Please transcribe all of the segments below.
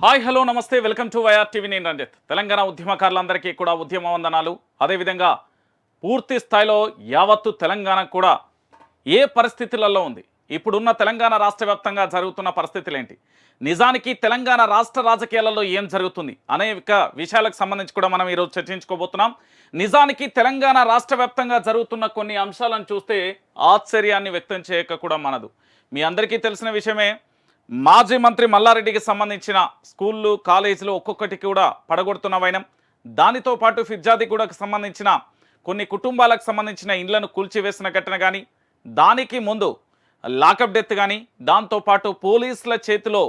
Hi hello నమస్తే welcome to YR TV నేను రంజిత్. తెలంగాణ ఉద్యమకారులందరికీ కూడా ఉద్యమ వందనాలు అదేవిధంగా పూర్తి స్థాయిలో యావత్తు తెలంగాణ కూడా ఏ పరిస్థితులలో ఉంది? ఇప్పుడున్న తెలంగాణ రాష్ట్ర వ్యాప్తంగా జరుగుతున్న పరిస్థితులు ఏంటి నిజానికి తెలంగాణ రాష్ట్ర రాజకీయాలలో ఏం జరుగుతుంది? అనేక విషయాలకు సంబంధించి కూడా మనం ఈరోజు చర్చించుకోబోతున్నాం. నిజానికి తెలంగాణ రాష్ట్ర వ్యాప్తంగా జరుగుతున్న కొన్ని అంశాలను చూస్తే ఆశ్చర్యాన్ని వ్యక్తం చేయక కూడా మనదు. మీ అందరికీ తెలిసిన విషయమే మాజీ మంత్రి మల్లారెడ్డికి సంబంధించిన స్కూళ్ళు కాలేజీలు ఒక్కొక్కటి కూడా పడగొడుతున్న వైనం. దానితో పాటు ఫిర్జాది కూడా సంబంధించిన కొన్ని కుటుంబాలకు సంబంధించిన ఇండ్లను కూల్చివేసిన ఘటన కానీ దానికి ముందు లాకప్ డెత్ కానీ దాంతోపాటు పోలీసుల చేతిలో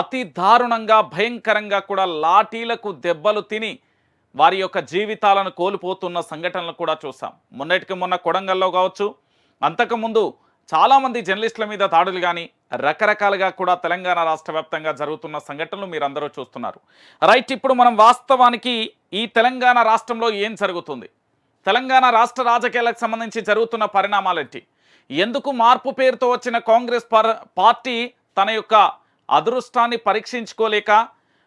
అతి దారుణంగా భయంకరంగా కూడా లాఠీలకు దెబ్బలు తిని వారి యొక్క జీవితాలను కోల్పోతున్న సంఘటనలు కూడా చూసాం. మొన్నటికి మొన్న కొడంగల్లో కావచ్చు. అంతకుముందు చాలామంది జర్నలిస్టుల మీద దాడులు కానీ రకరకాలుగా కూడా తెలంగాణ రాష్ట్ర వ్యాప్తంగా జరుగుతున్న సంఘటనలు మీరందరూ చూస్తున్నారు. రైట్ ఇప్పుడు మనం వాస్తవానికి ఈ తెలంగాణ రాష్ట్రంలో ఏం జరుగుతుంది? తెలంగాణ రాష్ట్ర రాజకీయాలకు సంబంధించి జరుగుతున్న పరిణామాలేంటి? ఎందుకు మార్పు పేరుతో వచ్చిన కాంగ్రెస్ పార్టీ తన యొక్క అదృష్టాన్ని పరీక్షించుకోలేక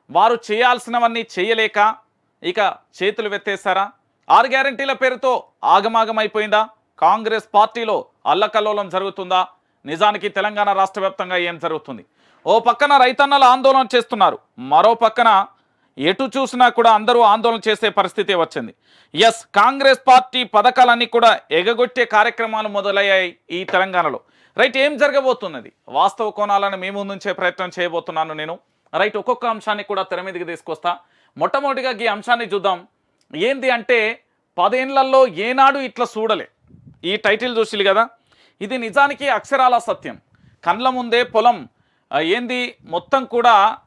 వారు చేయాల్సినవన్నీ చేయలేక ఇక చేతులు వెత్తేశారా? ఆరు గ్యారంటీల పేరుతో ఆగమాగం అయిపోయిందా కాంగ్రెస్ పార్టీలో అల్లకల్లోలం జరుగుతుందా? నిజానికి తెలంగాణ రాష్ట్ర వ్యాప్తంగా ఏం జరుగుతుంది? ఓ పక్కన రైతన్నలు ఆందోళన చేస్తున్నారు. మరో పక్కన ఎటు చూసినా కూడా అందరూ ఆందోళన చేసే పరిస్థితి వచ్చింది. ఎస్ కాంగ్రెస్ పార్టీ పథకాలన్నీ కూడా ఎగగొట్టే కార్యక్రమాలు మొదలయ్యాయి ఈ తెలంగాణలో. రైట్ ఏం జరగబోతున్నది? వాస్తవ కోణాలను మీ ముందుంచే ప్రయత్నం చేయబోతున్నాను నేను. రైట్ ఒక్కొక్క అంశాన్ని కూడా తెర మీదకి తీసుకొస్తా. మొట్టమొదటిగా ఈ అంశాన్ని చూద్దాం. ఏంది అంటే పదేళ్ళలో ఏనాడు ఇట్లా చూడలే. ఈ టైటిల్ చూసిలు కదా? ఇది నిజానికి అక్షరాల సత్యం. కండ్ల ముందే పొలం ఏంది? మొత్తం కూడా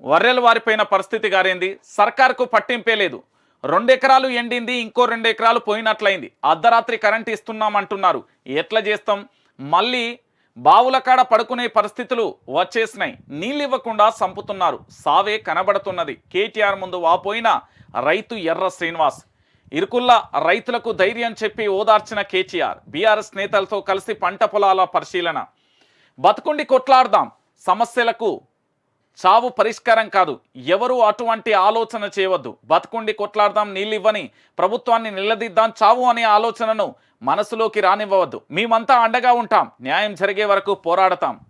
వర్రెలు వారిపోయిన పరిస్థితి గారేంది? సర్కార్కు పట్టింపే లేదు. రెండు ఎకరాలు ఎండింది ఇంకో రెండు ఎకరాలు పోయినట్లయింది. అర్ధరాత్రి కరెంట్ ఇస్తున్నామంటున్నారు. ఎట్లా చేస్తాం? మళ్ళీ బావుల కాడ పడుకునే పరిస్థితులు వచ్చేసినాయి. నీళ్ళు ఇవ్వకుండా సంపుతున్నారు. సావే కనబడుతున్నది. కేటీఆర్ ముందు వాపోయిన రైతు ఎర్ర శ్రీనివాస్. ఇరుకుల్ల రైతులకు ధైర్యం చెప్పి ఓదార్చిన కేటీఆర్ బీఆర్ఎస్ నేతలతో కలిసి పంట పొలాల పరిశీలన. బతుకుండి కొట్లాడదాం సమస్యలకు చావు పరిష్కారం కాదు. ఎవరు అటువంటి ఆలోచన చేయవద్దు. బతుకుండి కొట్లాడదాం నీళ్ళివ్వని ప్రభుత్వాన్ని నిలదీద్దాం చావు అనే ఆలోచనను మనసులోకి రానివ్వవద్దు. మేమంతా అండగా ఉంటాం. న్యాయం జరిగే వరకు పోరాడతాం.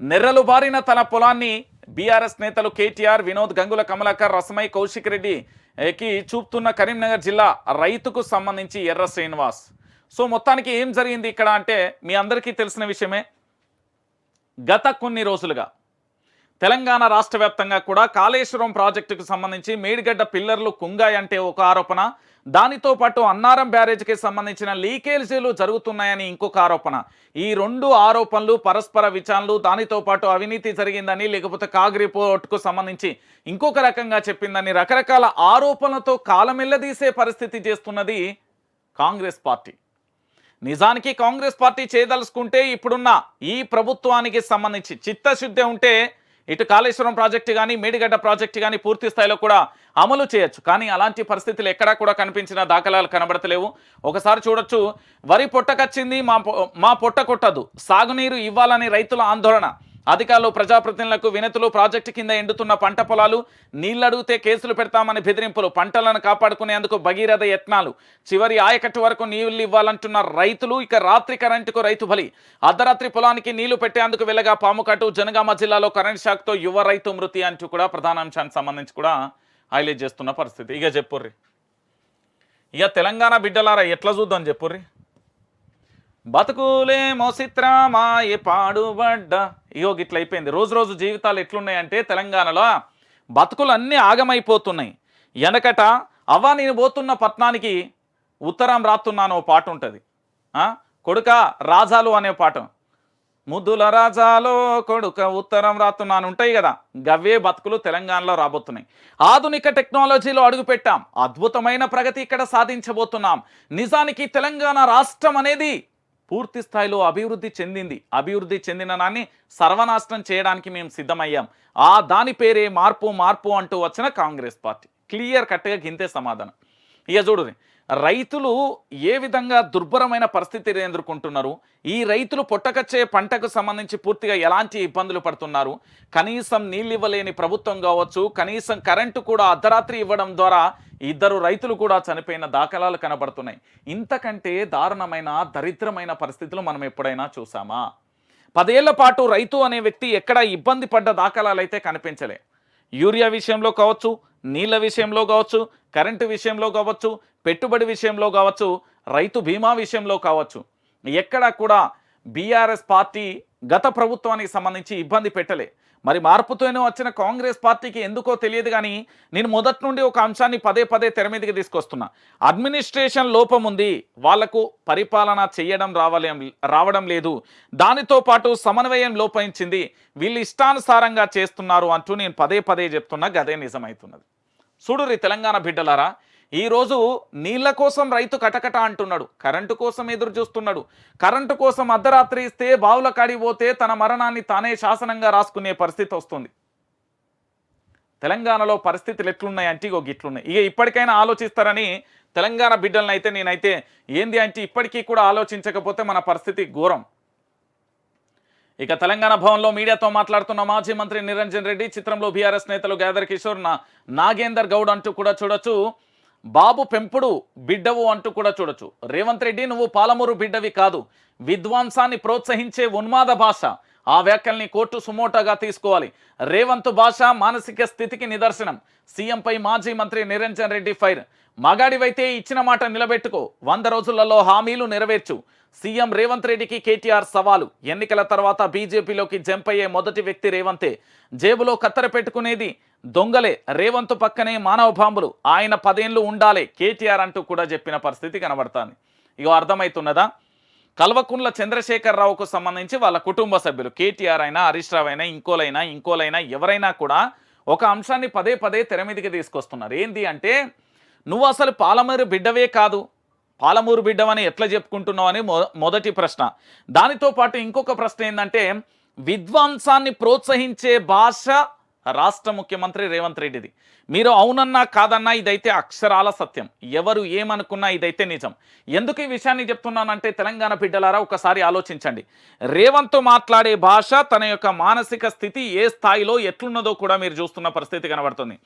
నెర్రలు బారిన తన పొలాన్ని బీఆర్ఎస్ నేతలు కేటీఆర్ వినోద్ గంగుల కమలాకర్ రసమై కౌశిక్ రెడ్డికి చూపుతున్న కరీంనగర్ జిల్లా రైతుకు సంబంధించి ఎర్ర శ్రీనివాస్. సో మొత్తానికి ఏం జరిగింది ఇక్కడ అంటే మీ అందరికీ తెలిసిన విషయమే. గత కొన్ని రోజులుగా తెలంగాణ రాష్ట్ర వ్యాప్తంగా కూడా కాళేశ్వరం ప్రాజెక్టుకు సంబంధించి మేడిగడ్డ పిల్లర్లు కుంగాయంటే ఒక ఆరోపణ. దానితో పాటు అన్నారం బ్యారేజ్కి సంబంధించిన లీకేజీలు జరుగుతున్నాయని ఇంకొక ఆరోపణ. ఈ రెండు ఆరోపణలు పరస్పర విచారణలు దానితో పాటు అవినీతి జరిగిందని లేకపోతే కాగ్ రిపోర్ట్కు సంబంధించి ఇంకొక రకంగా చెప్పిందని రకరకాల ఆరోపణలతో కాలమెల్లదీసే పరిస్థితి చేస్తున్నది కాంగ్రెస్ పార్టీ. నిజానికి కాంగ్రెస్ పార్టీ చేయదలుచుకుంటే ఇప్పుడున్న ఈ ప్రభుత్వానికి సంబంధించి చిత్తశుద్ధి ఉంటే ఇటు కాళేశ్వరం ప్రాజెక్టు కానీ మేడిగడ్డ ప్రాజెక్టు కానీ పూర్తి స్థాయిలో కూడా అమలు చేయొచ్చు. కానీ అలాంటి పరిస్థితులు ఎక్కడా కూడా కనిపించిన దాఖలాలు కనబడతలేవు. ఒకసారి చూడొచ్చు వరి పొట్టకచ్చింది మా పొ- మా పొట్ట కొట్టదు. సాగునీరు ఇవ్వాలని రైతుల ఆందోళన. అధికారులు ప్రజాప్రతినిధులకు వినతులు ప్రాజెక్టు కింద ఎండుతున్న పంట పొలాలు నీళ్ళడిగితే కేసులు పెడతామని బెదిరింపులు పంటలను కాపాడుకునేందుకు భగీరథ యత్నాలు. చివరి ఆయకట్టు వరకు నీళ్ళు ఇవ్వాలంటున్న రైతులు ఇక రాత్రి కరెంటుకు రైతు బలి. అర్ధరాత్రి పొలానికి నీళ్ళు పెట్టేందుకు వెళ్ళగా పాముకట్టు జనగామ జిల్లాలో కరెంట్ షాక్తో యువ రైతు మృతి అంటూ కూడా ప్రధానాంశానికి సంబంధించి కూడా హైలైట్ చేస్తున్న పరిస్థితి. ఇక చెప్పుర్రి. ఇక తెలంగాణ బిడ్డలారా ఎట్లా చూద్దాం చెప్పుర్రి? బతుకులే చిత్రమాయే పాడుబడ్డ. ఇగో గిట్ల అయిపోయింది. రోజు రోజు జీవితాలు ఎట్లున్నాయంటే తెలంగాణలో బతుకులు అన్నీ ఆగమైపోతున్నాయి. వెనకట అవ్వ నేను పోతున్న పట్నానికి ఉత్తరం రాస్తున్నాను ఓ పాట ఉంటుంది. కొడుక రాజాలు అనే పాట. ముద్దుల రాజాలో కొడుక ఉత్తరం రాతున్నాను ఉంటాయి కదా. గవ్వే బతుకులు తెలంగాణలో రాబోతున్నాయి. ఆధునిక టెక్నాలజీలో అడుగుపెట్టాం అద్భుతమైన ప్రగతి ఇక్కడ సాధించబోతున్నాం. నిజానికి తెలంగాణ రాష్ట్రం అనేది పూర్తి స్థాయిలో అభివృద్ధి చెందింది. అభివృద్ధి చెందిన దాన్ని సర్వనాశనం చేయడానికి మేము సిద్ధమయ్యాం. ఆ దాని పేరే మార్పు మార్పు అంటూ వచ్చిన కాంగ్రెస్ పార్టీ. క్లియర్ కట్గా గింతే సమాధానం. ఇక చూడు రైతులు ఏ విధంగా దుర్భరమైన పరిస్థితిని ఎదుర్కొంటున్నారు? ఈ రైతులు పొట్టకచ్చే పంటకు సంబంధించి పూర్తిగా ఎలాంటి ఇబ్బందులు పడుతున్నారు? కనీసం నీళ్ళు ఇవ్వలేని ప్రభుత్వం కావచ్చు కనీసం కరెంటు కూడా అర్ధరాత్రి ఇవ్వడం ద్వారా ఇద్దరు రైతులు కూడా చనిపోయిన దాఖలాలు కనబడుతున్నాయి. ఇంతకంటే దారుణమైన దరిద్రమైన పరిస్థితులు మనం ఎప్పుడైనా చూసామా పదేళ్ళ పాటు రైతు అనే వ్యక్తి ఎక్కడ ఇబ్బంది పడ్డ దాఖలాలు అయితే కనిపించలే. యూరియా విషయంలో కావచ్చు నీళ్ళ విషయంలో కావచ్చు కరెంటు విషయంలో కావచ్చు పెట్టుబడి విషయంలో కావచ్చు రైతు బీమా విషయంలో కావచ్చు. ఎక్కడా కూడా బీఆర్ఎస్ పార్టీ గత ప్రభుత్వానికి సంబంధించి ఇబ్బంది పెట్టలే. మరి మార్పుతోనే వచ్చిన కాంగ్రెస్ పార్టీకి ఎందుకో తెలియదు కానీ నేను మొదటి నుండి ఒక అంశాన్ని పదే పదే తెర మీదకి తీసుకొస్తున్నా. అడ్మినిస్ట్రేషన్ లోపం ఉంది. వాళ్ళకు పరిపాలన చేయడం రావలేం రావడం లేదు. దానితో పాటు సమన్వయం లోపించింది. వీళ్ళు ఇష్టానుసారంగా చేస్తున్నారు అంటూ నేను పదే పదే చెప్తున్నా. గదే నిజమవుతున్నది చూడురి తెలంగాణ బిడ్డలారా ఈరోజు నీళ్ళ కోసం రైతు కటకట అంటున్నాడు. కరెంటు కోసం ఎదురు చూస్తున్నాడు. కరెంటు కోసం అర్ధరాత్రి ఇస్తే బావుల కాడిపోతే తన మరణాన్ని తానే శాసనంగా రాసుకునే పరిస్థితి వస్తుంది. తెలంగాణలో పరిస్థితులు ఎట్లున్నాయి? అంటే ఇగో గిట్లున్నాయి. ఇక ఇప్పటికైనా ఆలోచిస్తారని తెలంగాణ బిడ్డలను అయితే నేనైతే ఏంది అంటే ఇప్పటికీ కూడా ఆలోచించకపోతే మన పరిస్థితి ఘోరం. ఇక తెలంగాణ భవన్లో మీడియాతో మాట్లాడుతున్న మాజీ మంత్రి నిరంజన్ రెడ్డి చిత్రంలో బీఆర్ఎస్ నేతలు గ్యాదర్ కిషోర్ నాగేందర్ గౌడ్ అంటూ కూడా చూడొచ్చు. బాబు పెంపుడు బిడ్డవు అంటూ కూడా చూడొచ్చు. రేవంత్ రెడ్డి నువ్వు పాలమూరు బిడ్డవి కాదు. విద్వాంసాన్ని ప్రోత్సహించే ఉన్మాద భాష. ఆ వ్యాఖ్యల్ని కోర్టు సుమోటాగా తీసుకోవాలి. రేవంత్ భాష మానసిక స్థితికి నిదర్శనం. సీఎంపై మాజీ మంత్రి నిరంజన్ రెడ్డి ఫైర్. మగాడివైతే ఇచ్చిన మాట నిలబెట్టుకో. వంద రోజులలో హామీలు నెరవేర్చు. సీఎం రేవంత్ రెడ్డికి కేటీఆర్ సవాలు. ఎన్నికల తర్వాత బీజేపీలోకి జంప్ అయ్యే మొదటి వ్యక్తి రేవంతే. జేబులో కత్తెర పెట్టుకునేది దొంగలే రేవంత్ పక్కనే మానవ బాంబులు ఆయన పదేళ్ళు ఉండాలి కేటీఆర్ అంటూ కూడా చెప్పిన పరిస్థితి కనబడుతుంది. ఇక అర్థమవుతున్నదా కల్వకుంట్ల చంద్రశేఖరరావుకు సంబంధించి వాళ్ళ కుటుంబ సభ్యులు కేటీఆర్ అయినా హరీష్ రావు అయినా ఇంకోలైనా ఇంకోలైనా ఎవరైనా కూడా ఒక అంశాన్ని పదే పదే తెర మీదకి తీసుకొస్తున్నారు. ఏంటి అంటే నువ్వు అసలు పాలమూరు బిడ్డవే కాదు. పాలమూరు బిడ్డవని ఎట్లా చెప్పుకుంటున్నావు అని మొ- మొదటి ప్రశ్న. దానితో పాటు ఇంకొక ప్రశ్న ఏంటంటే విద్వాంసాన్ని ప్రోత్సహించే భాష రాష్ట్ర ముఖ్యమంత్రి రేవంత్ రెడ్డిది. మీరు అవునన్నా కాదన్నా ఇదైతే అక్షరాల సత్యం. ఎవరు ఏమనుకున్నా ఇదైతే నిజం. ఎందుకు ఈ విషయాన్ని చెప్తున్నానంటే తెలంగాణ బిడ్డలారా ఒకసారి ఆలోచించండి. రేవంత్ మాట్లాడే భాష తన యొక్క మానసిక స్థితి ఏ స్థాయిలో ఎట్లున్నదో కూడా మీరు చూస్తున్న పరిస్థితి కనబడుతుంది.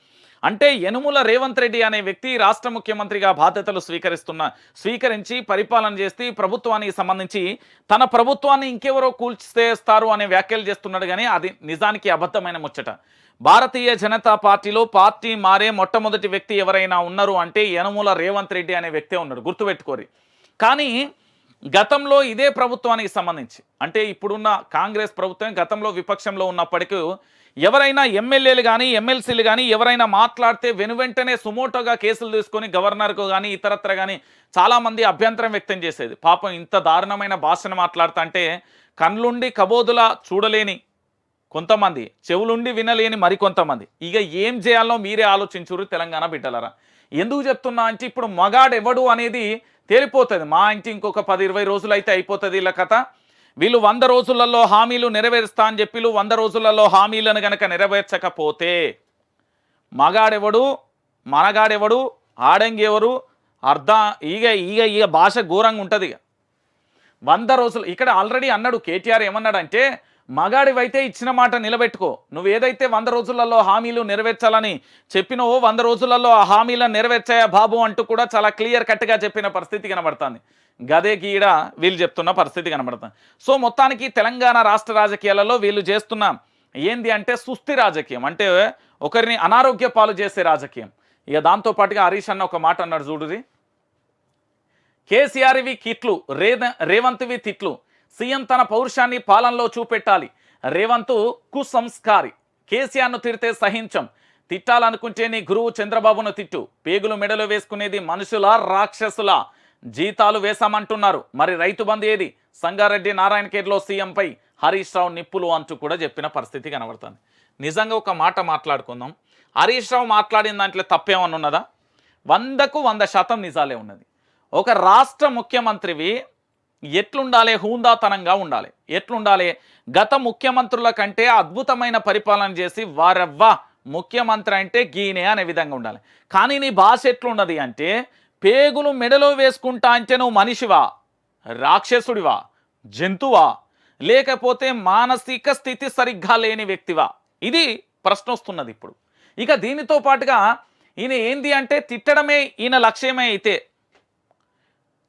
అంటే యనుముల రేవంత్ రెడ్డి అనే వ్యక్తి రాష్ట్ర ముఖ్యమంత్రిగా బాధ్యతలు స్వీకరిస్తున్న స్వీకరించి పరిపాలన చేస్తే ప్రభుత్వానికి సంబంధించి తన ప్రభుత్వాన్ని ఇంకెవరో కూల్చేస్తారు అనే వ్యాఖ్యలు చేస్తున్నాడు కానీ అది నిజానికి అబద్ధమైన ముచ్చట. భారతీయ జనతా పార్టీలో పార్టీ మారే మొట్టమొదటి వ్యక్తి ఎవరైనా ఉన్నారు అంటే యనమూల రేవంత్ రెడ్డి అనే వ్యక్తే ఉన్నాడు గుర్తుపెట్టుకోరి. కానీ గతంలో ఇదే ప్రభుత్వానికి సంబంధించి అంటే ఇప్పుడున్న కాంగ్రెస్ ప్రభుత్వం గతంలో విపక్షంలో ఉన్నప్పటికీ ఎవరైనా ఎమ్మెల్యేలు కానీ ఎమ్మెల్సీలు కానీ ఎవరైనా మాట్లాడితే వెనువెంటనే సుమోటోగా కేసులు తీసుకొని గవర్నర్కు కానీ ఇతరత్ర కానీ చాలామంది అభ్యంతరం వ్యక్తం చేసేది. పాపం ఇంత దారుణమైన భాషను మాట్లాడుతా అంటే కళ్ళుండి కబోదులా చూడలేని కొంతమంది చెవులుండి వినలేని మరికొంతమంది. ఇక ఏం చేయాలో మీరే ఆలోచించురు తెలంగాణ బిడ్డలరా. ఎందుకు చెప్తున్నా అంటే ఇప్పుడు మగాడు ఎవడు అనేది తేలిపోతుంది. మా ఇంటి ఇంకొక పది ఇరవై రోజులు అయితే అయిపోతుంది వీళ్ళ కథ. వీళ్ళు వంద రోజులలో హామీలు నెరవేరుస్తా అని చెప్పి వంద రోజులలో హామీలను గనక నెరవేర్చకపోతే మగాడెవడు మనగాడెవడు ఆడంగెవరు అర్ధ ఈగ ఈగ ఈగ భాష ఘోరంగా ఉంటుంది ఇక. వంద రోజులు ఇక్కడ ఆల్రెడీ అన్నాడు కేటీఆర్ ఏమన్నాడంటే మగాడివైతే ఇచ్చిన మాట నిలబెట్టుకో. నువ్వు ఏదైతే వంద రోజులలో హామీలు నెరవేర్చాలని చెప్పినవో వంద రోజులలో ఆ హామీలను నెరవేర్చాయా బాబు అంటూ కూడా చాలా క్లియర్ కట్గా చెప్పిన పరిస్థితి కనబడుతుంది. గదే గీడ వీళ్ళు చెప్తున్న పరిస్థితి కనబడుతుంది. సో మొత్తానికి తెలంగాణ రాష్ట్ర రాజకీయాలలో వీళ్ళు చేస్తున్న ఏంది అంటే సుస్థి రాజకీయం. అంటే ఒకరిని అనారోగ్య పాలు చేసే రాజకీయం. ఇక దాంతో పాటుగా హరీష్ అన్న ఒక మాట అన్నాడు చూడుది. కేసీఆర్వి కిట్లు రేద రేవంత్వి తిట్లు. సీఎం తన పౌరుషాన్ని పాలనలో చూపెట్టాలి. రేవంత్ కుసంస్కారి. కేసీఆర్ను తిడితే సహించం. తిట్టాలనుకుంటే నీ గురువు చంద్రబాబును తిట్టు. పేగులు మెడలు వేసుకునేది మనుషుల రాక్షసుల? జీతాలు వేశామంటున్నారు. మరి రైతు బంధు ఏది? సంగారెడ్డి నారాయణఖేడ్లో సీఎంపై హరీష్ రావు నిప్పులు అంటూ కూడా చెప్పిన పరిస్థితి కనబడుతుంది. నిజంగా ఒక మాట మాట్లాడుకుందాం. హరీష్ రావు మాట్లాడిన దాంట్లో తప్పేమన్నా ఉన్నదా? వందకు వంద శాతం నిజాలే ఉన్నది. ఒక రాష్ట్ర ముఖ్యమంత్రివి ఎట్లుండాలి హూందాతనంగా ఉండాలి. ఎట్లుండాలి? గత ముఖ్యమంత్రుల కంటే అద్భుతమైన పరిపాలన చేసి వారవ్వ ముఖ్యమంత్రి అంటే గీనే అనే విధంగా ఉండాలి. కానీ నీ భాష ఎట్లున్నది అంటే పేగులు మెడలో వేసుకుంటా అంటే నువ్వు మనిషివా? రాక్షసుడివా? జంతువా? లేకపోతే మానసిక స్థితి సరిగ్గా లేని వ్యక్తివా? ఇది ప్రశ్న వస్తున్నది ఇప్పుడు. ఇక దీనితో పాటుగా ఈయన ఏంది అంటే తిట్టడమే ఈయన లక్ష్యమే అయితే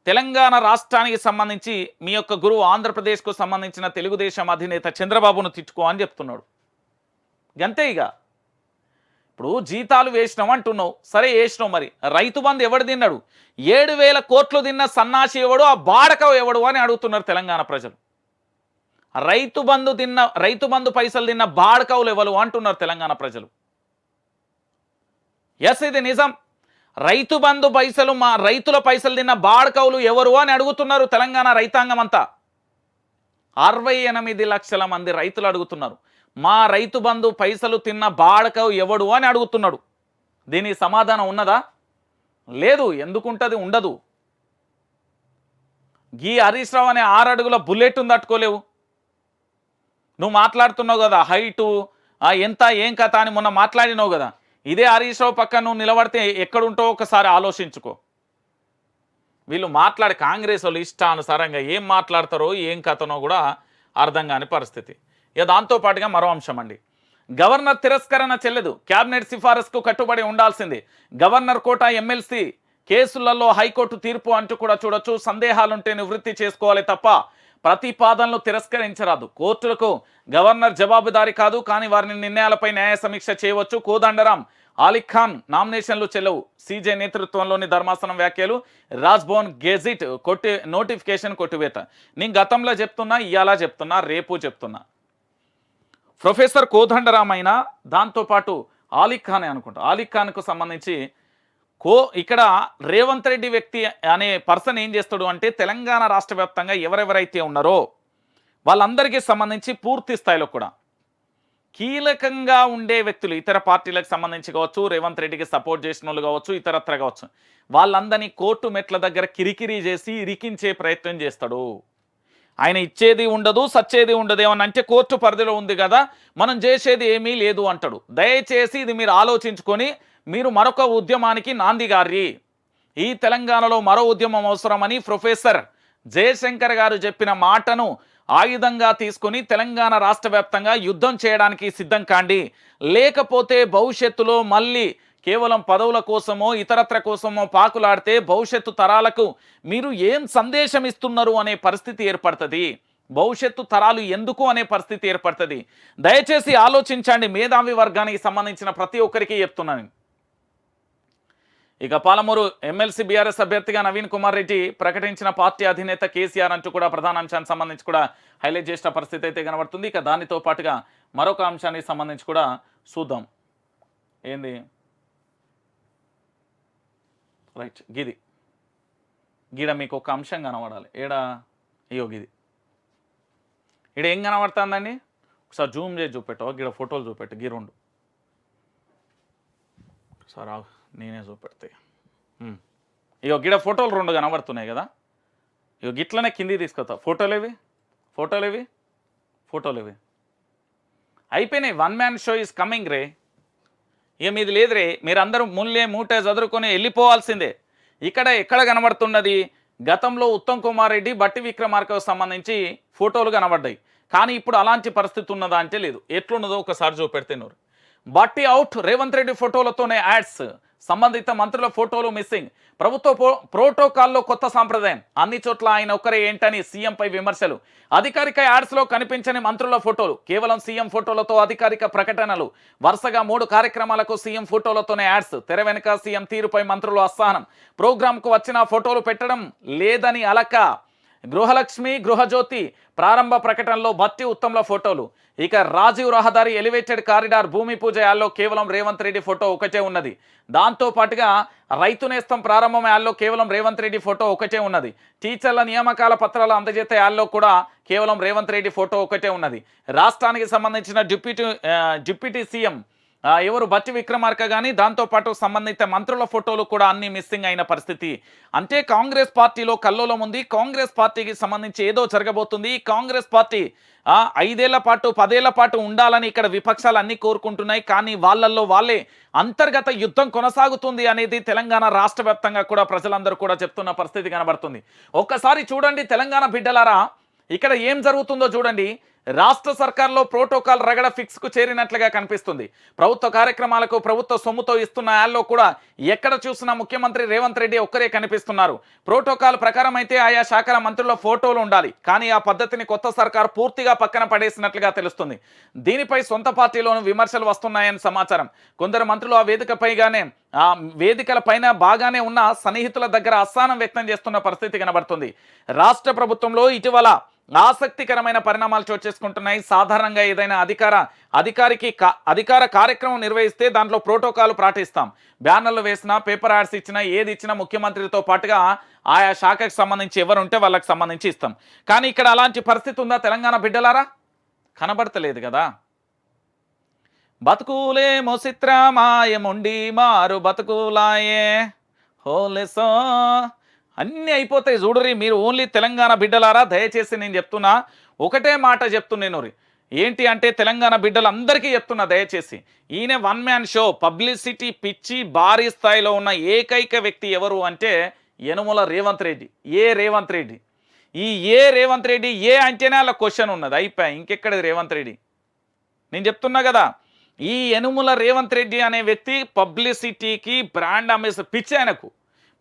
తెలంగాణ రాష్ట్రానికి సంబంధించి మీ యొక్క గురువు ఆంధ్రప్రదేశ్కు సంబంధించిన తెలుగుదేశం అధినేత చంద్రబాబును తిట్టుకో అని చెప్తున్నాడు. గంతే ఇక. ఇప్పుడు జీతాలు వేసినావు అంటున్నావు. సరే వేసినావు మరి. రైతు బంధు ఎవడు తిన్నాడు? ఏడు వేల కోట్లు తిన్న సన్నాసి ఎవడు? ఆ బాడక ఎవడు అని అడుగుతున్నారు తెలంగాణ ప్రజలు. రైతు బంధు తిన్న రైతు బంధు పైసలు తిన్న బాడకవులు ఎవరు అంటున్నారు తెలంగాణ ప్రజలు. ఎస్ ఇది నిజం. రైతు బంధు పైసలు మా రైతుల పైసలు తిన్న బాడకవులు ఎవరు అని అడుగుతున్నారు తెలంగాణ రైతాంగం అంతా. అరవై ఎనిమిది లక్షల మంది రైతులు అడుగుతున్నారు. మా రైతు బంధు పైసలు తిన్న బాడకవు ఎవడు అని అడుగుతున్నాడు. దీనికి సమాధానం ఉన్నదా? లేదు ఎందుకుంటుంది? ఉండదు. గీ హరీష్ రావు అనే ఆరడుగుల బుల్లెట్ తట్టుకోలేవు. నువ్వు మాట్లాడుతున్నావు కదా హైటు ఎంత ఏం కథ అని మొన్న మాట్లాడినావు కదా. ఇదే హరీష్ రావు పక్కన నువ్వు నిలబడితే ఎక్కడుంటో ఒకసారి ఆలోచించుకో. వీళ్ళు మాట్లాడే కాంగ్రెస్ వాళ్ళు ఇష్టానుసారంగా ఏం మాట్లాడతారో ఏం కథనో కూడా అర్థం కాని పరిస్థితి. ఇక దాంతోపాటుగా మరో అంశం అండి. గవర్నర్ తిరస్కరణ చెల్లదు. క్యాబినెట్ సిఫారసుకు కట్టుబడి ఉండాల్సింది. గవర్నర్ కోట ఎమ్మెల్సీ కేసులలో హైకోర్టు తీర్పు అంటూ కూడా చూడొచ్చు. సందేహాలుంటే నివృత్తి చేసుకోవాలి తప్ప ప్రతిపాదనలు తిరస్కరించరాదు. కోర్టులకు గవర్నర్ జవాబుదారి కాదు కానీ వారిని నిర్ణయాలపై న్యాయ సమీక్ష చేయవచ్చు. కోదండరాం ఆలిక్ ఖాన్ నామినేషన్లు చెల్లవు. సీజే నేతృత్వంలోని ధర్మాసనం వ్యాఖ్యలు రాజ్భవన్ గెజిట్ కొట్టి నోటిఫికేషన్ కొట్టివేత. నేను గతంలో చెప్తున్నా ఇవాళ చెప్తున్నా రేపు చెప్తున్నా. ప్రొఫెసర్ కోదండరాం అయినా దాంతోపాటు ఆలిక్ ఖానే అనుకుంటా. ఆలిక్ ఖాన్కు సంబంధించి కో ఇక్కడ రేవంత్ రెడ్డి వ్యక్తి అనే పర్సన్ ఏం చేస్తాడు అంటే తెలంగాణ రాష్ట్ర వ్యాప్తంగా ఎవరెవరైతే ఉన్నారో వాళ్ళందరికీ సంబంధించి పూర్తి స్థాయిలో కూడా కీలకంగా ఉండే వ్యక్తులు ఇతర పార్టీలకు సంబంధించి కావచ్చు రేవంత్ రెడ్డికి సపోర్ట్ చేసిన వాళ్ళు కావచ్చు ఇతరత్ర కావచ్చు వాళ్ళందరినీ కోర్టు మెట్ల దగ్గర కిరికిరి చేసి ఇరికించే ప్రయత్నం చేస్తాడు. ఆయన ఇచ్చేది ఉండదు సచ్చేది ఉండదు. ఏమన్నా అంటే కోర్టు పరిధిలో ఉంది కదా మనం చేసేది ఏమీ లేదు అంటాడు. దయచేసి ఇది మీరు ఆలోచించుకొని మీరు మరొక ఉద్యమానికి నాందిగారి ఈ తెలంగాణలో మరో ఉద్యమం అవసరమని ప్రొఫెసర్ జయశంకర్ గారు చెప్పిన మాటను ఆయుధంగా తీసుకొని తెలంగాణ రాష్ట్ర వ్యాప్తంగా యుద్ధం చేయడానికి సిద్ధం కాండి. లేకపోతే భవిష్యత్తులో మళ్ళీ కేవలం పదవుల కోసమో ఇతరత్ర కోసమో పాకులాడితే భవిష్యత్తు తరాలకు మీరు ఏం సందేశం ఇస్తున్నారు అనే పరిస్థితి ఏర్పడుతుంది. భవిష్యత్తు తరాలు ఎందుకు అనే పరిస్థితి ఏర్పడుతుంది. దయచేసి ఆలోచించండి. మేధావి వర్గానికి సంబంధించిన ప్రతి ఒక్కరికి చెప్తున్నాను. ఇక పాలమూరు ఎమ్మెల్సీ బీఆర్ఎస్ అభ్యర్థిగా నవీన్ కుమార్ రెడ్డి ప్రకటించిన పార్టీ అధినేత కేసీఆర్ అంటూ కూడా ప్రధాన అంశానికి సంబంధించి కూడా హైలైట్ చేసిన పరిస్థితి అయితే కనబడుతుంది. ఇక దానితో పాటుగా మరొక అంశానికి సంబంధించి కూడా చూద్దాం. ఏంది? రైట్ గిది. గీడ మీకు ఒక అంశం కనబడాలి. ఏడా? అయ్యో గిది. ఈడ ఏం కనబడుతుందండి? ఒకసారి జూమ్ చేసి చూపెట్టు. గీడ ఫోటోలు చూపెట్టు. గీ రెండు. సార్ ఆగు, నేనే చూపెడితే ఇక ఇగో గిడ ఫోటోలు రెండు కనబడుతున్నాయి కదా? ఇగో గిట్లనే కిందికి తీసుకొస్తా ఫోటోలు ఇవి ఫోటోలు ఇవి ఫోటోలు ఇవి అయిపోయినాయి. One man show is coming రే. ఇక మీది లేదు రే. మీరందరూ ముల్లే మూటే చదువుకొని వెళ్ళిపోవాల్సిందే. ఇక్కడ ఎక్కడ కనబడుతున్నది? గతంలో ఉత్తమ్ కుమార్ రెడ్డి బట్టి విక్రమార్కకు సంబంధించి ఫోటోలు కనబడ్డాయి. కానీ ఇప్పుడు అలాంటి పరిస్థితి ఉన్నదా అంటే లేదు. ఎట్లున్నదో ఒకసారి చూపెడితే నూరు. బట్టి అవుట్ రేవంత్ రెడ్డి ఫోటోలతోనే యాడ్స్. సంబంధిత మంత్రుల ఫోటోలు మిస్సింగ్. ప్రభుత్వ ప్రోటోకాల్లో కొత్త సాంప్రదాయం. అన్ని చోట్ల ఆయన ఒక్కరే ఏంటని సీఎంపై విమర్శలు. అధికారిక యాడ్స్లో కనిపించని మంత్రుల ఫోటోలు. కేవలం సీఎం ఫోటోలతో అధికారిక ప్రకటనలు. వరుసగా మూడు కార్యక్రమాలకు సీఎం ఫోటోలతోనే యాడ్స్. తెర వెనుక సీఎం తీరుపై మంత్రులు అసహనం. ప్రోగ్రాంకు వచ్చిన ఫోటోలు పెట్టడం లేదని అలక. గృహలక్ష్మి గృహజ్యోతి ప్రారంభ ప్రకటనలో బట్టి ఉత్తమ్ల ఫోటోలు. ఇక రాజీవ్ రహదారి ఎలివేటెడ్ కారిడార్ భూమి పూజ యాల్లో కేవలం రేవంత్ రెడ్డి ఫోటో ఒకటే ఉన్నది. దాంతో పాటుగా రైతు నేస్తం ప్రారంభం యాల్లో కేవలం రేవంత్ రెడ్డి ఫోటో ఒకటే ఉన్నది. టీచర్ల నియామకాల పత్రాలు అందజేత యాల్లో కూడా కేవలం రేవంత్ రెడ్డి ఫోటో ఒకటే ఉన్నది. రాష్ట్రానికి సంబంధించిన డిప్యూటీ డిప్యూటీ సీఎం ఎవరు బట్టి విక్రమార్క కానీ దాంతోపాటు సంబంధిత మంత్రుల ఫోటోలు కూడా అన్ని మిస్సింగ్ అయిన పరిస్థితి. అంటే కాంగ్రెస్ పార్టీలో కల్లోలం ఉంది. కాంగ్రెస్ పార్టీకి సంబంధించి ఏదో జరగబోతుంది. కాంగ్రెస్ పార్టీ ఐదేళ్ళ పాటు పదేళ్ళ పాటు ఉండాలని ఇక్కడ విపక్షాలు అన్ని కోరుకుంటున్నాయి. కానీ వాళ్ళల్లో వాళ్ళే అంతర్గత యుద్ధం కొనసాగుతుంది అనేది తెలంగాణ రాష్ట్ర వ్యాప్తంగా కూడా ప్రజలందరూ కూడా చెప్తున్న పరిస్థితి కనబడుతుంది. ఒక్కసారి చూడండి తెలంగాణ బిడ్డలారా. ఇక్కడ ఏం జరుగుతుందో చూడండి. రాష్ట్ర సర్కార్లో ప్రోటోకాల్ రగడ ఫిక్స్కు చేరినట్లుగా కనిపిస్తుంది. ప్రభుత్వ కార్యక్రమాలకు ప్రభుత్వ సొమ్ముతో ఇస్తున్న యాల్లో కూడా ఎక్కడ చూసినా ముఖ్యమంత్రి రేవంత్ రెడ్డి ఒక్కరే కనిపిస్తున్నారు. ప్రోటోకాల్ ప్రకారం అయితే ఆయా శాఖల మంత్రుల ఫోటోలు ఉండాలి. కానీ ఆ పద్ధతిని కొత్త సర్కార్ పూర్తిగా పక్కన పడేసినట్లుగా తెలుస్తుంది. దీనిపై సొంత పార్టీలోనూ విమర్శలు వస్తున్నాయని సమాచారం. కొందరు మంత్రులు ఆ వేదికపైగానే ఆ వేదికల పైన బాగానే ఉన్న సన్నిహితుల దగ్గర అసహనం వ్యక్తం చేస్తున్న పరిస్థితి కనబడుతుంది. రాష్ట్ర ప్రభుత్వంలో ఇటీవల ఆసక్తికరమైన పరిణామాలు చోటు చేసుకుంటున్నాయి. సాధారణంగా ఏదైనా అధికార అధికారికి అధికార కార్యక్రమం నిర్వహిస్తే దాంట్లో ప్రోటోకాల్ పాటిస్తాం. బ్యానర్లు వేసినా పేపర్ యాడ్స్ ఇచ్చినా ఏది ఇచ్చినా ముఖ్యమంత్రితో పాటుగా ఆయా శాఖకు సంబంధించి ఎవరు ఉంటే వాళ్ళకి సంబంధించి ఇస్తాం. కానీ ఇక్కడ అలాంటి పరిస్థితి ఉందా తెలంగాణ బిడ్డలారా? కనబడతలేదు కదా. బతుకులే మొసిత్రమాయముండి మారు బతుకులాయే. హోలెసో అన్నీ అయిపోతాయి చూడరి మీరు ఓన్లీ తెలంగాణ బిడ్డలారా? దయచేసి నేను చెప్తున్నా ఒకటే మాట చెప్తున్నాను ఏంటి అంటే తెలంగాణ బిడ్డలందరికీ చెప్తున్నా దయచేసి. ఈయన వన్ మ్యాన్ షో పబ్లిసిటీ పిచ్చి భారీ స్థాయిలో ఉన్న ఏకైక వ్యక్తి ఎవరు అంటే యనుమల రేవంత్ రెడ్డి ఏ రేవంత్ రెడ్డి. ఈ ఏ రేవంత్ రెడ్డి ఏ అంటేనే అలా క్వశ్చన్ ఉన్నది? అయిపోయా ఇంకెక్కడది రేవంత్ రెడ్డి? నేను చెప్తున్నా కదా ఈ యనుముల రేవంత్ రెడ్డి అనే వ్యక్తి పబ్లిసిటీకి బ్రాండ్ అమ్మేసి పిచ్చి ఆయనకు.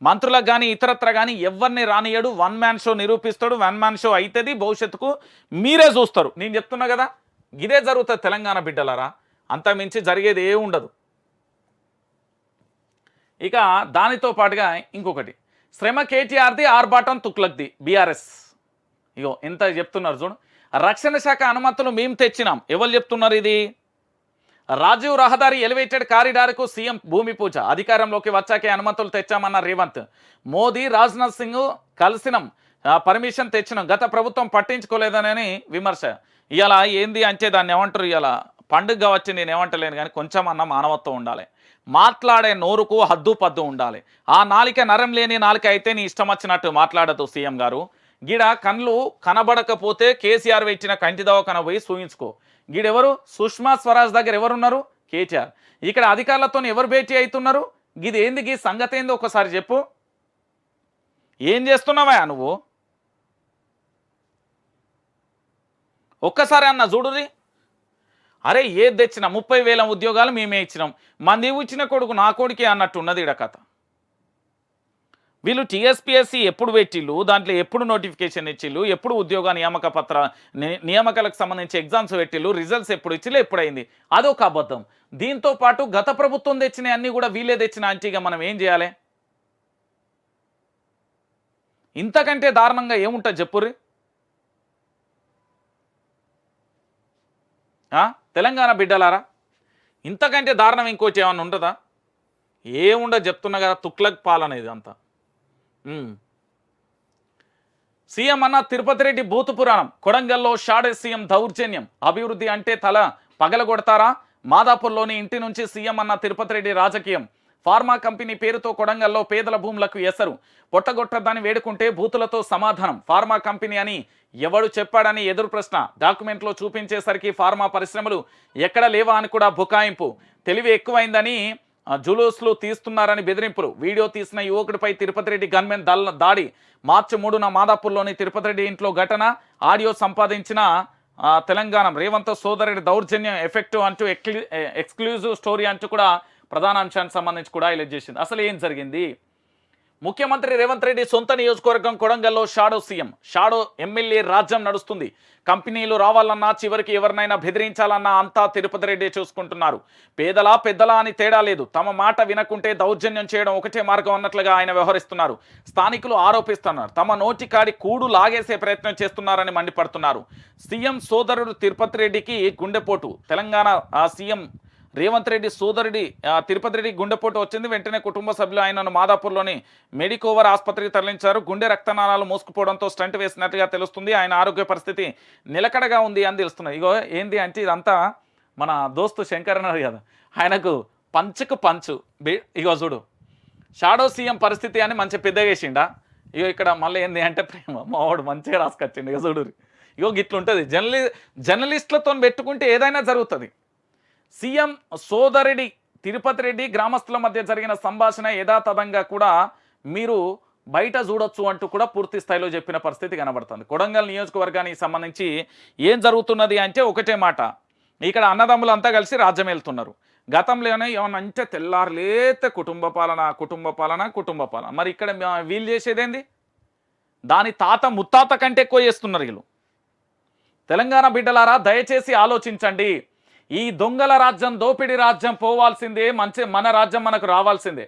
మంత్రులకు కానీ ఇతరత్ర కానీ ఎవరిని రానియడు వన్ మ్యాన్ షో నిరూపిస్తాడు. వన్ మ్యాన్ షో అవుతుంది భవిష్యత్తుకు మీరే చూస్తారు. నేను చెప్తున్నా కదా ఇదే జరుగుతుంది తెలంగాణ బిడ్డలరా. అంత మించి జరిగేది ఏ ఉండదు. ఇక దానితో పాటుగా ఇంకొకటి. శ్రమ కేటీఆర్ది ఆర్భాటం తుక్లక్ది బీఆర్ఎస్. ఇగో ఎంత చెప్తున్నారు చూడు. రక్షణ శాఖ అనుమతులు మేము తెచ్చినాం. ఎవరు చెప్తున్నారు ఇది? రాజీవ్ రహదారి ఎలివేటెడ్ కారిడార్కు సీఎం భూమి పూజ. అధికారంలోకి వచ్చాకే అనుమతులు తెచ్చామన్న రేవంత్. మోదీ రాజ్నాథ్ సింగ్ కలిసినాం పర్మిషన్ తెచ్చినాం గత ప్రభుత్వం పట్టించుకోలేదనని విమర్శ. ఇవాళ ఏంది అంటే దాన్ని ఏమంటారు? ఇవాళ పండుగ వచ్చి నేను ఏమంటలేను కానీ కొంచెం అన్న మానవత్వం ఉండాలి. మాట్లాడే నోరుకు హద్దు పద్దు ఉండాలి. ఆ నాలిక నరం లేని నాలిక అయితే నీ ఇష్టం వచ్చినట్టు మాట్లాడదు సీఎం గారు. గిడ కళ్ళు కనబడకపోతే కేసీఆర్ పెట్టిన కంటి దవాఖాన పోయి చూయించుకో గీడెవరు? సుష్మా స్వరాజ్ దగ్గర ఎవరున్నారు? కేటీఆర్. ఇక్కడ అధికారులతో ఎవరు భేటీ అవుతున్నారు గిది ఏంది? గీ సంగతి ఏంది? ఒకసారి చెప్పు. ఏం చేస్తున్నావా నువ్వు? ఒక్కసారి అన్న చూడురి అరే ఏది తెచ్చినా ముప్పై వేల ఉద్యోగాలు మేమే ఇచ్చినాం. మంది ఇచ్చిన కొడుకు నా కొడుకే అన్నట్టు ఉన్నది ఇక్కడ కథ. వీళ్ళు టీఎస్పీఎస్సీ ఎప్పుడు పెట్టిళ్ళు దాంట్లో ఎప్పుడు నోటిఫికేషన్ ఇచ్చిళ్ళు ఎప్పుడు ఉద్యోగ నియామక పత్ర నియామకాలకు సంబంధించి ఎగ్జామ్స్ పెట్టిళ్ళు రిజల్ట్స్ ఎప్పుడు ఇచ్చిళ్ళు ఎప్పుడైంది? అదొక అబద్ధం. దీంతో పాటు గత ప్రభుత్వం తెచ్చిన అన్ని కూడా వీళ్ళే తెచ్చిన అంటీగా మనం ఏం చేయాలి? ఇంతకంటే దారుణంగా ఏముంటుంది చెప్పుర్రి? తెలంగాణ బిడ్డలారా? ఇంతకంటే దారుణం ఇంకోటి ఏమన్నా ఉంటుందా? ఏముండదు చెప్తున్నా కదా తుక్లక్ పాలన ఇది అంతా సీఎం అన్న తిరుపతి రెడ్డి భూత పురాణం. కొడంగల్లో షాడే సీఎం దౌర్జన్యం. అభివృద్ధి అంటే తల పగలగొడతారా? మాదాపూర్లోని ఇంటి నుంచి సీఎం అన్న తిరుపతి రెడ్డి రాజకీయం. ఫార్మా కంపెనీ పేరుతో కొడంగల్లో పేదల భూములకు ఎసరు. పొట్టగొట్టద్దని వేడుకుంటే బూతులతో సమాధానం. ఫార్మా కంపెనీ అని ఎవడు చెప్పాడని ఎదురు ప్రశ్న. డాక్యుమెంట్లో చూపించేసరికి ఫార్మా పరిశ్రమలు ఎక్కడ లేవా అని కూడా బుకాయింపు. తెలివి ఎక్కువైందని జులూస్లు తీస్తున్నారని బెదిరింపులు. వీడియో తీసిన యువకుడిపై తిరుపతి రెడ్డి గన్మెన్ దల్ దాడి. మార్చి మూడున మాదాపూర్లోని తిరుపతి రెడ్డి ఇంట్లో ఘటన. ఆడియో సంపాదించిన తెలంగాణ రేవంత్ సోదరుడి దౌర్జన్యం ఎఫెక్ట్ అంటూ ఎక్లి- ఎక్స్క్లూజివ్ స్టోరీ అంటూ కూడా ప్రధాన అంశానికి సంబంధించి కూడా హైలైట్ చేసింది. అసలు ఏం జరిగింది? ముఖ్యమంత్రి రేవంత్ రెడ్డి సొంత నియోజకవర్గం కొడంగల్లో షాడో సీఎం. షాడో ఎమ్మెల్యే రాజ్యం నడుస్తుంది. కంపెనీలు రావాలన్నా చివరికి ఎవరినైనా బెదిరించాలన్నా అంతా తిరుపతి రెడ్డి చూసుకుంటున్నారు. పేదలా పెద్దలా అని తేడా లేదు. తమ మాట వినకుంటే దౌర్జన్యం చేయడం ఒకటే మార్గం అన్నట్లుగా ఆయన వ్యవహరిస్తున్నారు. స్థానికులు ఆరోపిస్తున్నారు. తమ నోటి కాడి కూడు లాగేసే ప్రయత్నం చేస్తున్నారని మండిపడుతున్నారు. సీఎం సోదరుడు తిరుపతి రెడ్డికి గుండెపోటు. తెలంగాణ ఆ సీఎం రేవంత్ రెడ్డి సోదరుడి తిరుపతి రెడ్డి గుండెపోటు వచ్చింది. వెంటనే కుటుంబ సభ్యులు ఆయనను మాదాపూర్లోని మెడికోవర్ ఆసుపత్రికి తరలించారు. గుండె రక్తనాళాలు మోసుకుపోవడంతో స్టంట్ వేసినట్టుగా తెలుస్తుంది. ఆయన ఆరోగ్య పరిస్థితి నిలకడగా ఉంది అని తెలుస్తున్నాయి. ఇగో ఏంది అంటే ఇదంతా మన దోస్తు శంకర్ అన్నారు కదా ఆయనకు పంచుకు పంచు. ఇగో చూడు షాడో సీఎం పరిస్థితి అని మంచి పెద్దగా వేసిండా? ఇగో ఇక్కడ మళ్ళీ ఏంది అంటే ప్రేమ. మావాడు మంచిగా రాసుకొచ్చిండు. ఇక చూడు ఇగో గిట్లుంటుంది. జర్నలి జర్నలిస్టులతో పెట్టుకుంటే ఏదైనా జరుగుతుంది. సీఎం సోదరుడి తిరుపతి రెడ్డి గ్రామస్తుల మధ్య జరిగిన సంభాషణ యథాతథంగా కూడా మీరు బయట చూడొచ్చు అంటూ కూడా పూర్తి స్థాయిలో చెప్పిన పరిస్థితి కనబడుతుంది. కొడంగల్ నియోజకవర్గానికి సంబంధించి ఏం జరుగుతున్నది అంటే ఒకటే మాట. ఇక్కడ అన్నదమ్ములు అంతా కలిసి రాజ్యం వెళ్తున్నారు గతంలోనే ఏమన్నా అంటే కుటుంబ పాలన కుటుంబ పాలన కుటుంబ పాలన. మరి ఇక్కడ మా- వీళ్ళు చేసేదేంది దాని తాత ముత్తాత కంటే ఎక్కువ చేస్తున్నారు వీళ్ళు. తెలంగాణ బిడ్డలారా దయచేసి ఆలోచించండి. ఈ దొంగల రాజ్యం దోపిడి రాజ్యం పోవాల్సిందే మంచి మన రాజ్యం మనకు రావాల్సిందే.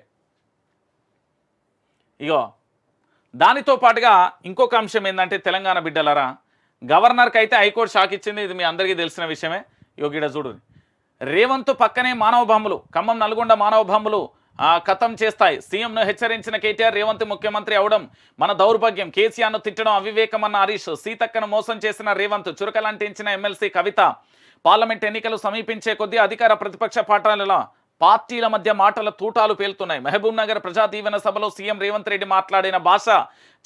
ఇగో దానితో పాటుగా ఇంకొక అంశం ఏంటంటే తెలంగాణ బిడ్డలరా గవర్నర్కి అయితే హైకోర్టు షాక్ ఇచ్చింది ఇది మీ అందరికీ తెలిసిన విషయమే. యోగిడ చూడు. రేవంత్ పక్కనే మానవ బాంబులు ఖమ్మం నల్గొండ మానవ బాంబులు ఆ, ఖతం చేస్తాయి. సీఎంను హెచ్చరించిన కేటీఆర్ రేవంత్ ముఖ్యమంత్రి అవడం మన దౌర్భాగ్యం. కేసీఆర్ను తిట్టడం అవివేకం అన్న హరీష్ సీతక్కను మోసం చేసిన రేవంత్ చురకలంటించిన ఎమ్మెల్సీ కవిత పార్లమెంట్ ఎన్నికలు సమీపించే కొద్దీ అధికార ప్రతిపక్ష పాఠాలలో పార్టీల మధ్య మాటల తూటాలు పేలుతున్నాయి. మహబూబ్ నగర్ ప్రజా దీవెన సభలో సీఎం రేవంత్ రెడ్డి మాట్లాడిన భాష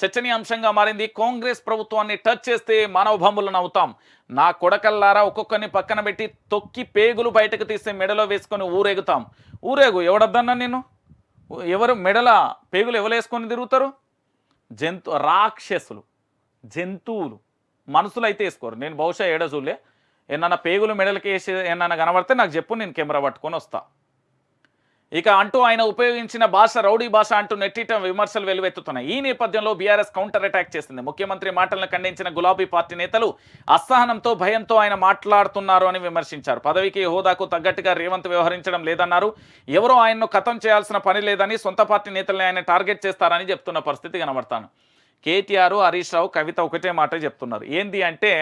చర్చనీయాంశంగా మారింది. కాంగ్రెస్ ప్రభుత్వాన్ని టచ్ చేస్తే మానవ బాంబులను అవుతాం నా కొడకల్లారా ఒక్కొక్కరిని పక్కన పెట్టి తొక్కి పేగులు బయటకు తీసి మెడలో వేసుకొని ఊరేగుతాం. ఊరేగు ఎవడద్దన్నా నేను ఎవరు మెడల పేగులు ఎవరేసుకొని తిరుగుతారు? జంతు రాక్షసులు జంతువులు. మనుషులు అయితే వేసుకోరు. నేను బహుశా ఏడ చూడలే. ఏమన్నా పేగులు మెడలకి వేసి ఏమన్నా కనబడితే నాకు చెప్పు నేను కెమెరా పట్టుకొని వస్తా. ఇక అంటూ ఆయన ఉపయోగించిన భాష రౌడీ భాష అంటూ నెట్టిట విమర్శలు వెలువెత్తుతున్నాయి. ఈ నేపథ్యంలో బీఆర్ఎస్ కౌంటర్ అటాక్ చేసింది. ముఖ్యమంత్రి మాటలను ఖండించిన గులాబీ పార్టీ నేతలు అసహనంతో భయంతో ఆయన మాట్లాడుతున్నారు అని విమర్శించారు. పదవికి హోదాకు తగ్గట్టుగా రేవంత్ వ్యవహరించడం లేదన్నారు. ఎవరో ఆయన్ను ఖతం చేయాల్సిన పని లేదని సొంత పార్టీ నేతల్ని ఆయన టార్గెట్ చేస్తారని చెప్తున్న పరిస్థితి కనబడతాను. కేటీఆర్ హరీష్ రావు కవిత ఒకటే మాట చెప్తున్నారు. ఏంది అంటే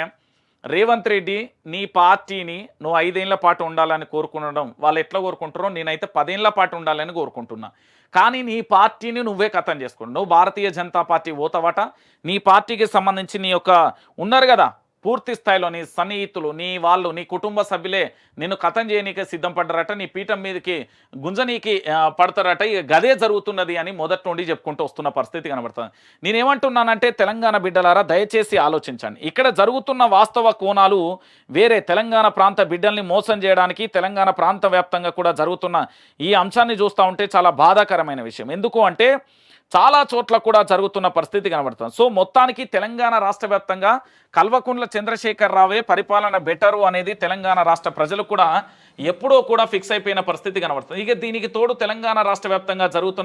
రేవంత్ రెడ్డి నీ పార్టీని నువ్వు ఐదేళ్ళ పాటు ఉండాలని కోరుకుండడం వాళ్ళు ఎట్లా కోరుకుంటారో నేనైతే పదేళ్ళ పాటు ఉండాలని కోరుకుంటున్నా. కానీ నీ పార్టీని నువ్వే కథం చేసుకుంటు నువ్వు భారతీయ జనతా పార్టీ ఓతవట నీ పార్టీకి సంబంధించి నీ యొక్క ఉన్నారు కదా పూర్తి స్థాయిలో నీ సన్నిహితులు నీ వాళ్ళు నీ కుటుంబ సభ్యులే నిన్ను కథం చేయనీకే సిద్ధం పడ్డారట నీ పీఠం మీదకి గుంజనీకి పడతారట. ఇక గదే జరుగుతున్నది అని మొదటి నుండి చెప్పుకుంటూ వస్తున్న పరిస్థితి కనబడుతుంది. నేనేమంటున్నానంటే తెలంగాణ బిడ్డలారా దయచేసి ఆలోచించండి. ఇక్కడ జరుగుతున్న వాస్తవ కోణాలు వేరే. తెలంగాణ ప్రాంత బిడ్డల్ని మోసం చేయడానికి తెలంగాణ ప్రాంత వ్యాప్తంగా కూడా జరుగుతున్న ఈ అంశాన్ని చూస్తూ ఉంటే చాలా బాధాకరమైన విషయం. ఎందుకు అంటే చాలా చోట్ల కూడా జరుగుతున్న పరిస్థితి కనబడుతుంది. సో మొత్తానికి తెలంగాణ రాష్ట్ర వ్యాప్తంగా కల్వకుంట్ల చంద్రశేఖర్ రావే పరిపాలన బెటరు అనేది తెలంగాణ రాష్ట్ర ప్రజలు కూడా ఎప్పుడో కూడా ఫిక్స్ అయిపోయిన పరిస్థితి కనబడుతుంది. ఇక దీనికి తోడు తెలంగాణ రాష్ట్ర వ్యాప్తంగా జరుగుతున్న